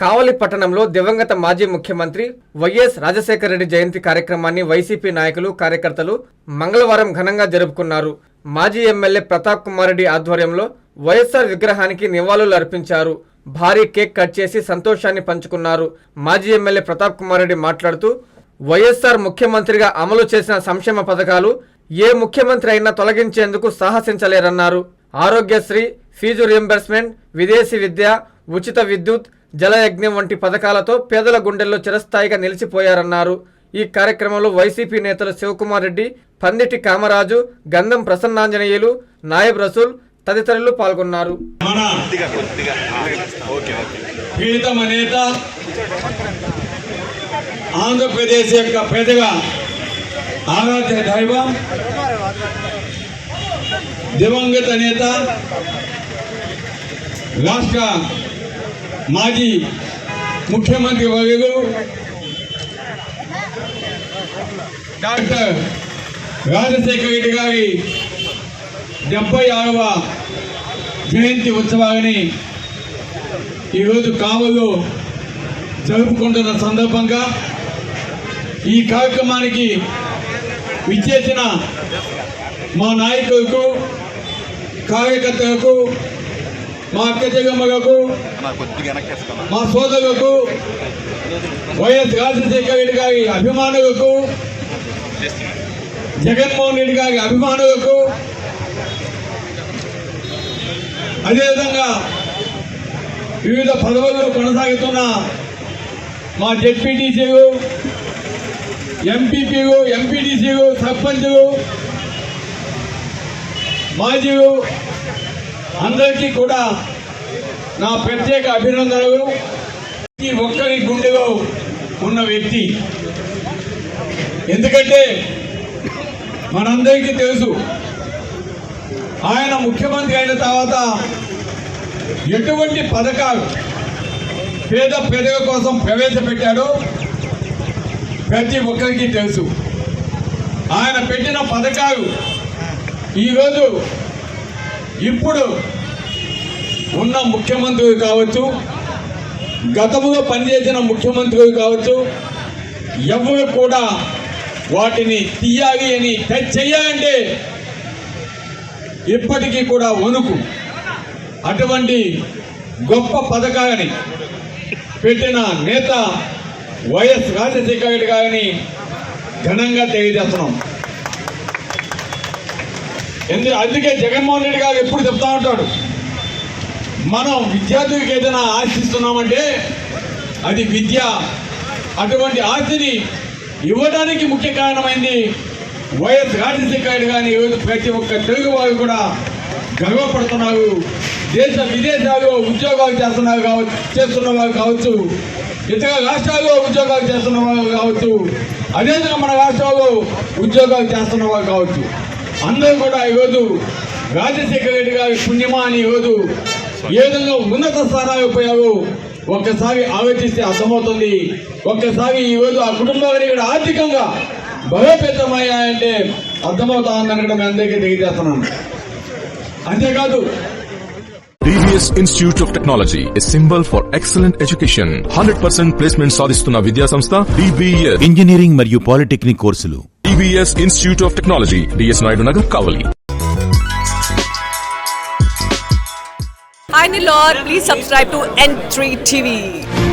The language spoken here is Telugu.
కావలి పట్టణంలో దివంగత మాజీ ముఖ్యమంత్రి వైఎస్ రాజశేఖర రెడ్డి జయంతి కార్యక్రమాన్ని వైసీపీ నాయకులు కార్యకర్తలు మంగళవారం ఘనంగా జరుపుకున్నారు. మాజీ ఎమ్మెల్యే ప్రతాప్ కుమార్ రెడ్డి ఆధ్వర్యంలో వైఎస్ఆర్ విగ్రహానికి నివాళులు అర్పించారు. భారీ కేక్ కట్ చేసి సంతోషాన్ని పంచుకున్నారు. మాజీ ఎమ్మెల్యే ప్రతాప్ కుమార్ రెడ్డి మాట్లాడుతూ వైఎస్ఆర్ ముఖ్యమంత్రిగా అమలు చేసిన సంక్షేమ పథకాలు ఏ ముఖ్యమంత్రి అయినా తొలగించేందుకు సాహసించలేరన్నారు. ఆరోగ్యశ్రీ ఫీజు రియంబర్స్మెంట్ విదేశీ విద్య ఉచిత విద్యుత్ జలయజ్ఞం వంటి పథకాలతో పేదల గుండెల్లో చిరస్థాయిగా నిలిచిపోయారన్నారు. ఈ కార్యక్రమంలో వైసీపీ నేతలు శివకుమార్ రెడ్డి పందిటి కామరాజు గంధం ప్రసన్నాంజనేయులు నాయబ్ రసూల్ తదితరులు పాల్గొన్నారు. ఆంధ్రప్రదేశ్ యొక్క పెద్దగా ఆరాధ్య దైవం దివంగత నేత రాష్ట్ర మాజీ ముఖ్యమంత్రి వర్యులు డాక్టర్ రాజశేఖర రెడ్డి గారి డెబ్బై ఆరవ జయంతి ఉత్సవాన్ని ఈరోజు కావల్లో జరుపుకుంటున్న సందర్భంగా ఈ కార్యక్రమానికి విచ్చేసిన మా నాయకులకు కార్యకర్తలకు మా అక్క జగమ్మలకు మా సోదరులకు వైఎస్ రాజశేఖర రెడ్డి గారి అభిమానులకు జగన్మోహన్ రెడ్డి గారి అభిమానులకు అదేవిధంగా వివిధ పదవుల్లో కొనసాగుతున్న మా జెడ్పీటీసీలు ఎంపీపీలు ఎంపీటీసీలు సర్పంచులు మాజీలు అందరికీ కూడా నా ప్రత్యేక అభినందనలు. ప్రతి ఒక్కరి గుండెలో ఉన్న వ్యక్తి. ఎందుకంటే మనందరికీ తెలుసు ఆయన ముఖ్యమంత్రి అయిన తర్వాత ఎటువంటి పథకాలు పేద ప్రజల కోసం ప్రవేశపెట్టాడో ప్రతి ఒక్కరికి తెలుసు. ఆయన పెట్టిన పథకాలు ఈరోజు ఇప్పుడు ఉన్న ముఖ్యమంత్రి కావచ్చు గతంలో పనిచేసిన ముఖ్యమంత్రులు కావచ్చు ఎవరు కూడా వాటిని తీయాలి అని టచ్ చేయాలంటే ఇప్పటికీ కూడా వణుకు. అటువంటి గొప్ప పథకాలని పెట్టిన నేత వైఎస్ రాజశేఖర రెడ్డి గారిని ఘనంగా తెలియజేస్తున్నాం. ఎందుకు? అందుకే జగన్మోహన్ రెడ్డి గారు ఎప్పుడు చెప్తా ఉంటాడు. మనం విద్యార్థులకు ఏదైనా ఆశిస్తున్నామంటే అది విద్య. అటువంటి ఆస్తిని ఇవ్వడానికి ముఖ్య కారణమైంది వైఎస్ రాజశేఖర రెడ్డి ప్రతి ఒక్క తెలుగు వారు కూడా గర్వపడుతున్నారు. దేశ విదేశాల్లో ఉద్యోగాలు చేస్తున్నారు కావచ్చు చేస్తున్న వారు కావచ్చు ఇతర రాష్ట్రాల్లో ఉద్యోగాలు చేస్తున్న వారు కావచ్చు అదేవిధంగా మన రాష్ట్రాల్లో ఉద్యోగాలు చేస్తున్న వారు కావచ్చు. అందరూ కూడా ఈరోజు రాజశేఖర రెడ్డి గారి పుణ్యమా అని ఈరోజు ఏ విధంగా ఉన్నత స్థానాలకు పోయావో ఒక్కసారి ఆలోచిస్తే అర్థమవుతుంది ఒక్కసారి ఈరోజు ఆ కుటుంబాన్ని కూడా ఆర్థికంగా బలోపేతమయ్యాయంటే అర్థమవుతా ఉందని కూడా మీ అందరికీ తెలియజేస్తున్నాను అంతేకాదు TVS Institute of Technology, a symbol for excellent education. 100% placement సాధిస్తున్న విద్యా సంస్థ DBS. ఇంజనీరింగ్ మరియు పాలిటెక్నిక్ కోర్సులు IBS Institute of Technology, DS Naidunagar, Kavali. Please subscribe to N3 TV.